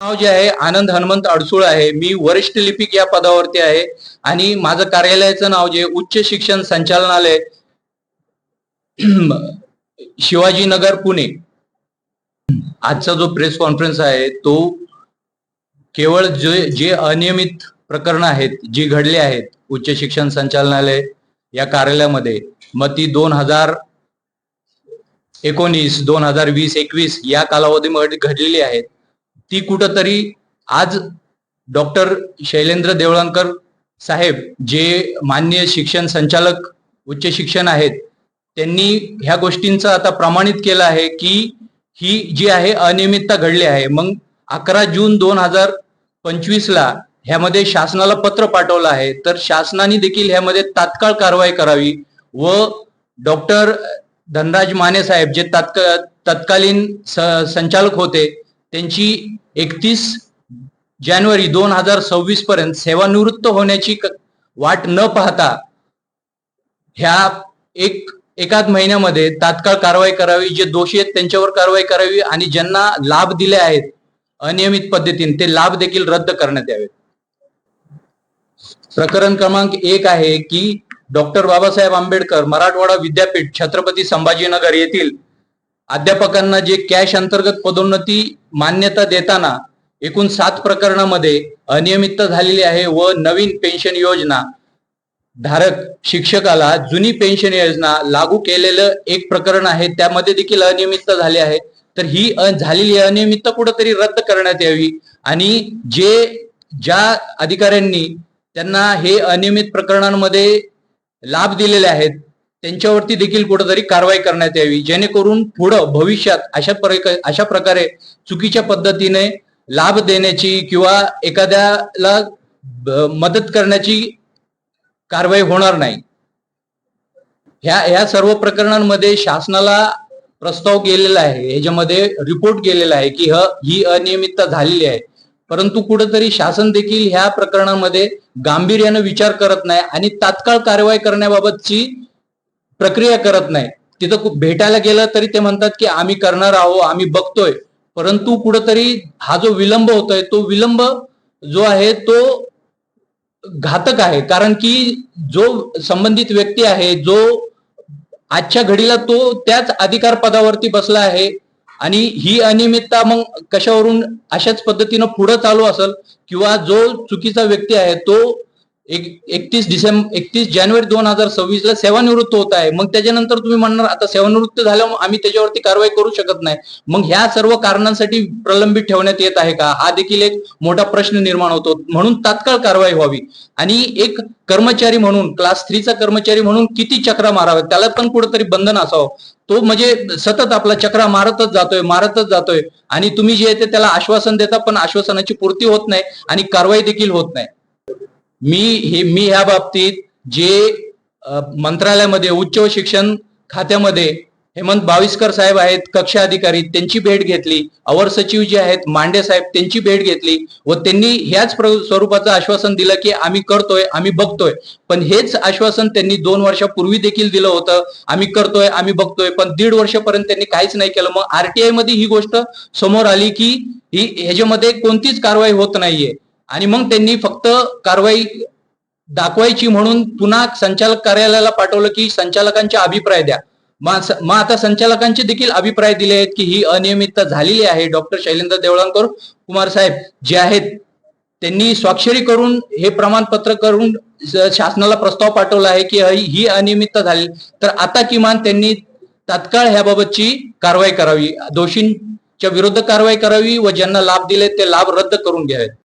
नाव जे आहे आनंद हनुमंत अडसूळ आहे. मी वरिष्ठ लिपिक या पदावरती आहे. आणि माझं कार्यालयाचं नाव जे उच्च शिक्षण संचालनालय शिवाजीनगर पुणे. आजचा जो प्रेस कॉन्फरन्स आहे तो केवळ जे जे अनियमित प्रकरण आहेत जी घडली आहेत उच्च शिक्षण संचालनालय या कार्यालयामध्ये मग ती दोन हजार एकोणीस दोन हजार वीस एकवीस या कालावधीमध्ये घडलेली आहेत. ती कुठंतरी आज डॉक्टर शैलेंद्र देवळणकर साहेब जे मान्य शिक्षण संचालक उच्च शिक्षण आहेत त्यांनी ह्या गोष्टींचं आता प्रमाणित केलं आहे की ही जी आहे अनियमितता घडली आहे. मग अकरा जून दोन हजार पंचवीसला ह्यामध्ये शासनाला पत्र पाठवलं आहे. तर शासनाने देखील ह्यामध्ये तात्काळ कारवाई करावी व डॉक्टर धनराज माने साहेब जे तात्का तत्कालीन स- संचालक होते त्यांची एकतीस जानेवारी दोन हजार सव्वीस पर्यंत सेवानिवृत्त होण्याची वाट न पाहता ह्या एक एकाच महिन्यामध्ये तात्काळ कारवाई करावी जे दोषी आहेत त्यांच्यावर कारवाई करावी आणि ज्यांना लाभ दिले आहेत अनियमित पद्धतीने ते लाभ देखील रद्द करण्यात यावेत. प्रकरण क्रमांक एक आहे की डॉक्टर बाबासाहेब आंबेडकर मराठवाडा विद्यापीठ छत्रपती संभाजीनगर येथील अध्यापकांना जे कॅश अंतर्गत पदोन्नती मान्यता देताना एकूण सात प्रकरणामध्ये अनियमितता झालेली आहे व नवीन पेन्शन योजना धारक शिक्षकाला जुनी पेन्शन योजना लागू केलेलं एक प्रकरण आहे. त्यामध्ये देखील अनियमितता झाली आहे. तर ही झालेली अनियमितता कुठंतरी रद्द करण्यात यावी आणि जे ज्या अधिकाऱ्यांनी त्यांना हे अनियमित प्रकरणांमध्ये लाभ दिलेले आहेत त्यांच्यावरती देखील कुठेतरी कारवाई करण्यात यावी. जेणेकरून पुढं भविष्यात अशा अशा प्रकारे चुकीच्या पद्धतीने लाभ देण्याची किंवा एखाद्याला मदत करण्याची कारवाई होणार नाही. ह्या ह्या सर्व प्रकरणांमध्ये शासनाला प्रस्ताव केलेला आहे. ह्याच्यामध्ये रिपोर्ट केलेला आहे की ह ही अनियमितता झालेली आहे. परंतु कुठेतरी शासन देखील ह्या प्रकरणामध्ये गांभीर्यानं विचार करत नाही आणि तात्काळ कारवाई करण्याबाबतची प्रक्रिया करत नाही. तिथं कु- भेटायला गेलं तरी ते म्हणतात की आम्ही करणार आहोत आम्ही बघतोय. परंतु कुठंतरी हा जो विलंब होतोय तो विलंब जो आहे तो घातक आहे. कारण की जो संबंधित व्यक्ती आहे जो आजच्या घडीला तो त्याच अधिकार पदावरती बसला आहे आणि ही अनियमितता मग कशावरून अशाच पद्धतीनं पुढे चालू असेल किंवा जो चुकीचा व्यक्ती आहे तो एक एकतीस डिसेंबर एकतीस जानेवारी दोन हजार सव्वीस ला सेवानिवृत्त होत आहे. मग त्याच्यानंतर तुम्ही म्हणणार आता सेवानिवृत्त झाल्यावर आम्ही त्याच्यावरती कारवाई करू शकत नाही. मग ह्या सर्व कारणांसाठी प्रलंबित ठेवण्यात येत आहे का? हा देखील एक मोठा प्रश्न निर्माण होतो. म्हणून तात्काळ कारवाई व्हावी. आणि एक कर्मचारी म्हणून क्लास थ्रीचा कर्मचारी म्हणून किती चक्रा माराव्यात त्याला पण कुठेतरी बंधन असावं. तो म्हणजे सतत आपला चक्रा मारतच जातोय मारतच जातोय. आणि तुम्ही जे ते त्याला आश्वासन देता पण आश्वासनाची पूर्ती होत नाही आणि कारवाई देखील होत नाही. मी हे मी ह्या बाबतीत जे मंत्रालयामध्ये उच्च शिक्षण खात्यामध्ये हेमंत बाविस्कर साहेब आहेत कक्षा अधिकारी त्यांची भेट घेतली. अवर सचिव जे आहेत मांडे साहेब त्यांची भेट घेतली व त्यांनी ह्याच स्वरूपाचं आश्वासन दिलं की आम्ही करतोय आम्ही बघतोय. पण हेच आश्वासन त्यांनी दोन वर्षापूर्वी देखील दिलं होतं. आम्ही करतोय आम्ही बघतोय पण दीड वर्षापर्यंत त्यांनी काहीच नाही केलं. मग आरटीआयमध्ये ही गोष्ट समोर आली की ही ह्याच्यामध्ये कोणतीच कारवाई होत नाहीये. आणि मग त्यांनी फक्त कारवाई दाखवायची म्हणून पुन्हा संचालक कार्यालयाला पाठवलं की संचालकांचे अभिप्राय द्या. मग मग आता संचालकांचे देखील अभिप्राय दिले आहेत की ही अनियमितता झालेली आहे. डॉक्टर शैलेंद्र देवळांकर कुमार साहेब जे आहेत त्यांनी स्वाक्षरी करून हे प्रमाणपत्र करून शासनाला प्रस्ताव पाठवला आहे की ही अनियमितता झाली. तर आता किमान त्यांनी तात्काळ ह्याबाबतची कारवाई करावी. दोषींच्या विरुद्ध कारवाई करावी व ज्यांना लाभ दिले ते लाभ रद्द करून घ्यावेत.